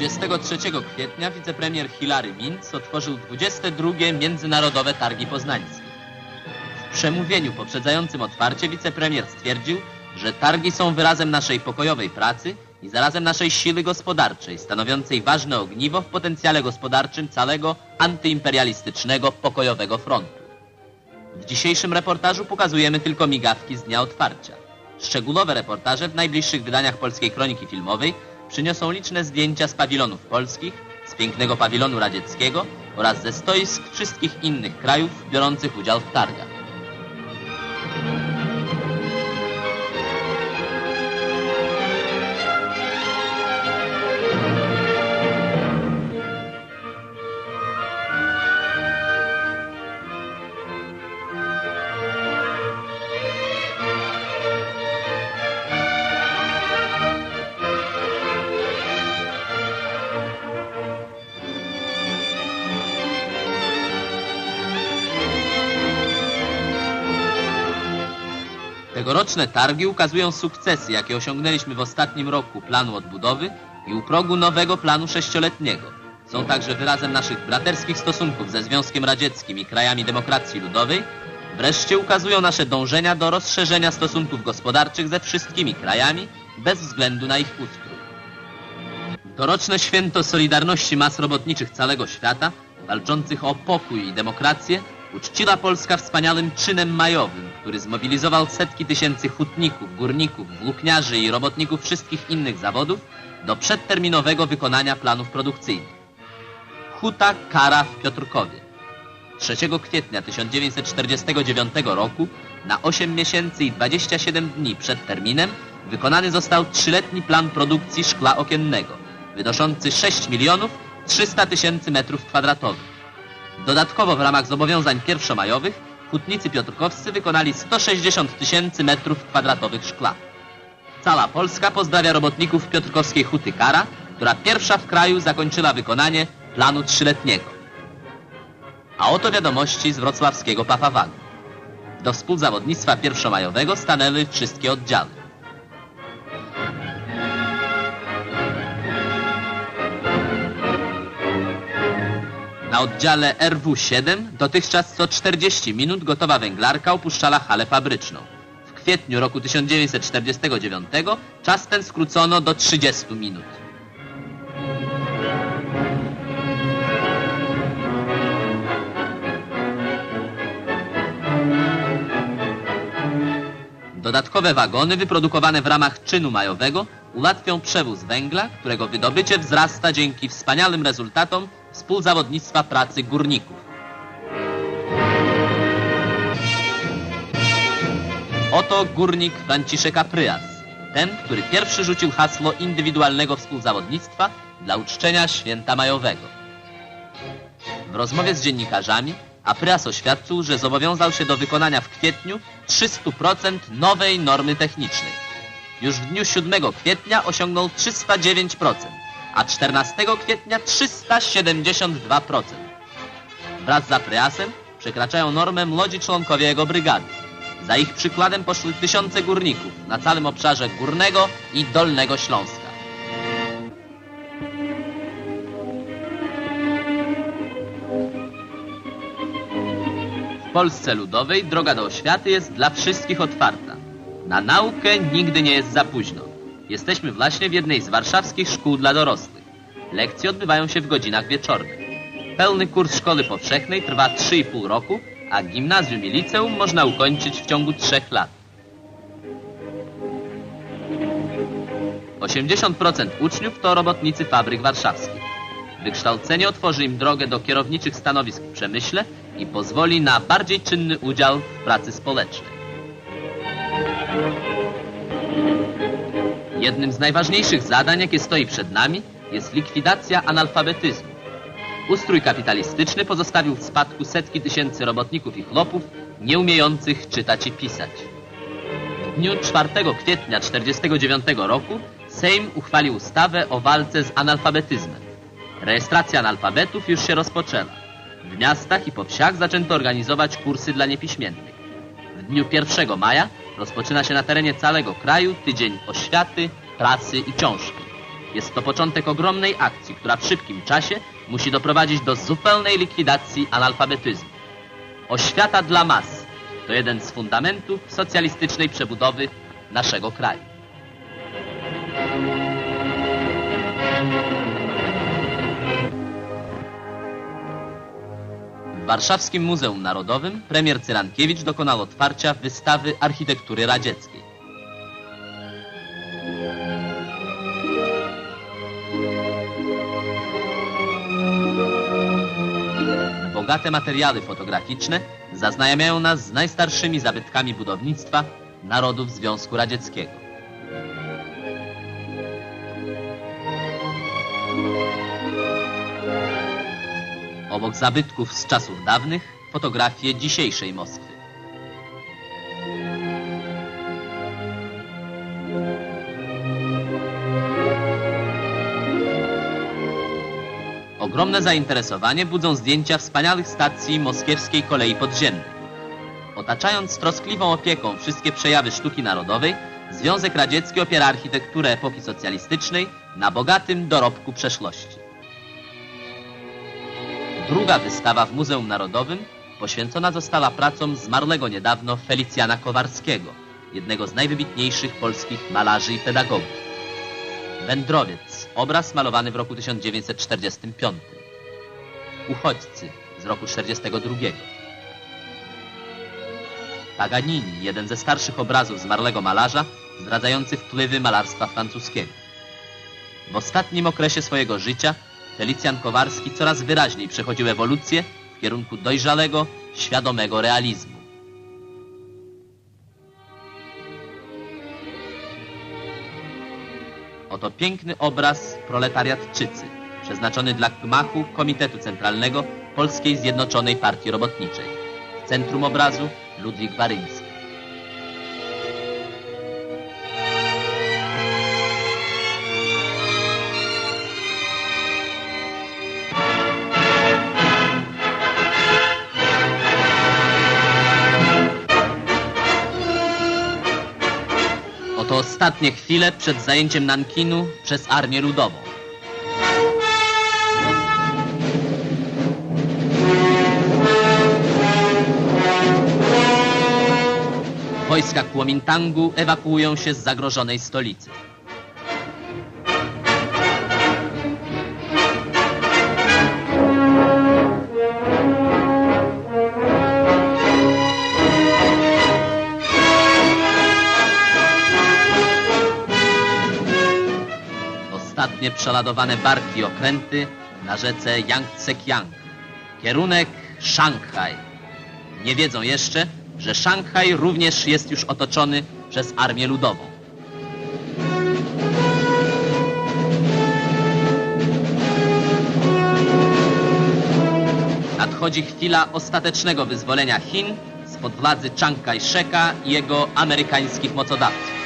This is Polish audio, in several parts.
23 kwietnia wicepremier Hilary Minc otworzył 22 Międzynarodowe Targi Poznańskie. W przemówieniu poprzedzającym otwarcie wicepremier stwierdził, że targi są wyrazem naszej pokojowej pracy i zarazem naszej siły gospodarczej, stanowiącej ważne ogniwo w potencjale gospodarczym całego antyimperialistycznego pokojowego frontu. W dzisiejszym reportażu pokazujemy tylko migawki z dnia otwarcia. Szczegółowe reportaże w najbliższych wydaniach Polskiej Kroniki Filmowej przyniosą liczne zdjęcia z pawilonów polskich, z pięknego pawilonu radzieckiego oraz ze stoisk wszystkich innych krajów biorących udział w targach. Tegoroczne targi ukazują sukcesy, jakie osiągnęliśmy w ostatnim roku planu odbudowy i u progu nowego planu sześcioletniego. Są także wyrazem naszych braterskich stosunków ze Związkiem Radzieckim i krajami demokracji ludowej. Wreszcie ukazują nasze dążenia do rozszerzenia stosunków gospodarczych ze wszystkimi krajami, bez względu na ich ustrój. Doroczne święto Solidarności Mas Robotniczych całego świata, walczących o pokój i demokrację, uczciła Polska wspaniałym czynem majowym, który zmobilizował setki tysięcy hutników, górników, włókniarzy i robotników wszystkich innych zawodów do przedterminowego wykonania planów produkcyjnych. Huta Kara w Piotrkowie. 3 kwietnia 1949 roku, na 8 miesięcy i 27 dni przed terminem, wykonany został trzyletni plan produkcji szkla okiennego, wynoszący 6 milionów 300 tysięcy metrów kwadratowych. Dodatkowo w ramach zobowiązań pierwszomajowych hutnicy piotrkowscy wykonali 160 tysięcy metrów kwadratowych szkla. Cała Polska pozdrawia robotników piotrkowskiej huty Kara, która pierwsza w kraju zakończyła wykonanie planu trzyletniego. A oto wiadomości z wrocławskiego Pafawagu. Do współzawodnictwa pierwszomajowego stanęły wszystkie oddziały. Na oddziale RW7 dotychczas co 40 minut gotowa węglarka opuszczała halę fabryczną. W kwietniu roku 1949 czas ten skrócono do 30 minut. Dodatkowe wagony wyprodukowane w ramach czynu majowego ułatwią przewóz węgla, którego wydobycie wzrasta dzięki wspaniałym rezultatom współzawodnictwa pracy górników. Oto górnik Franciszek Apryas, ten, który pierwszy rzucił hasło indywidualnego współzawodnictwa dla uczczenia święta majowego. W rozmowie z dziennikarzami Apryas oświadczył, że zobowiązał się do wykonania w kwietniu 300% nowej normy technicznej. Już w dniu 7 kwietnia osiągnął 309% a 14 kwietnia 372%. Wraz z Apryasem przekraczają normę młodzi członkowie jego brygady. Za ich przykładem poszły tysiące górników na całym obszarze Górnego i Dolnego Śląska. W Polsce Ludowej droga do oświaty jest dla wszystkich otwarta. Na naukę nigdy nie jest za późno. Jesteśmy właśnie w jednej z warszawskich szkół dla dorosłych. Lekcje odbywają się w godzinach wieczornych. Pełny kurs szkoły powszechnej trwa 3,5 roku, a gimnazjum i liceum można ukończyć w ciągu 3 lat. 80% uczniów to robotnicy fabryk warszawskich. Wykształcenie otworzy im drogę do kierowniczych stanowisk w przemyśle i pozwoli na bardziej czynny udział w pracy społecznej. Jednym z najważniejszych zadań, jakie stoi przed nami, jest likwidacja analfabetyzmu. Ustrój kapitalistyczny pozostawił w spadku setki tysięcy robotników i chłopów, nie umiejących czytać i pisać. W dniu 4 kwietnia 1949 roku Sejm uchwalił ustawę o walce z analfabetyzmem. Rejestracja analfabetów już się rozpoczęła. W miastach i po wsiach zaczęto organizować kursy dla niepiśmiennych. W dniu 1 maja rozpoczyna się na terenie całego kraju tydzień oświaty, prasy i książki. Jest to początek ogromnej akcji, która w szybkim czasie musi doprowadzić do zupełnej likwidacji analfabetyzmu. Oświata dla mas to jeden z fundamentów socjalistycznej przebudowy naszego kraju. Warszawskim Muzeum Narodowym premier Cyrankiewicz dokonał otwarcia wystawy architektury radzieckiej. Bogate materiały fotograficzne zaznajamiają nas z najstarszymi zabytkami budownictwa narodów Związku Radzieckiego. Obok zabytków z czasów dawnych fotografie dzisiejszej Moskwy. Ogromne zainteresowanie budzą zdjęcia wspaniałych stacji moskiewskiej kolei podziemnej. Otaczając troskliwą opieką wszystkie przejawy sztuki narodowej, Związek Radziecki opiera architekturę epoki socjalistycznej na bogatym dorobku przeszłości. Druga wystawa w Muzeum Narodowym poświęcona została pracom zmarłego niedawno Felicjana Kowarskiego, jednego z najwybitniejszych polskich malarzy i pedagogów. Wędrowiec, obraz malowany w roku 1945. Uchodźcy z roku 1942. Paganini, jeden ze starszych obrazów zmarłego malarza, zdradzający wpływy malarstwa francuskiego. W ostatnim okresie swojego życia Felicjan Kowarski coraz wyraźniej przechodził ewolucję w kierunku dojrzalego, świadomego realizmu. Oto piękny obraz proletariatczycy, przeznaczony dla gmachu Komitetu Centralnego Polskiej Zjednoczonej Partii Robotniczej. W centrum obrazu Ludwik Baryński. Ostatnie chwile przed zajęciem Nankinu przez Armię Ludową. Wojska Kuomintangu ewakuują się z zagrożonej stolicy. Ostatnie przeładowane barki okręty na rzece Yangtze-Kiang. Kierunek Szanghaj. Nie wiedzą jeszcze, że Szanghaj również jest już otoczony przez Armię Ludową. Nadchodzi chwila ostatecznego wyzwolenia Chin spod władzy Chiang Kai-sheka i jego amerykańskich mocodawców.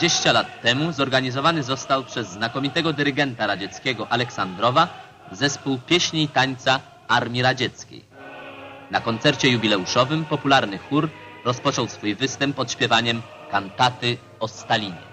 Dwadzieścia lat temu zorganizowany został przez znakomitego dyrygenta radzieckiego Aleksandrowa zespół pieśni i tańca Armii Radzieckiej. Na koncercie jubileuszowym popularny chór rozpoczął swój występ od śpiewaniem kantaty o Stalinie.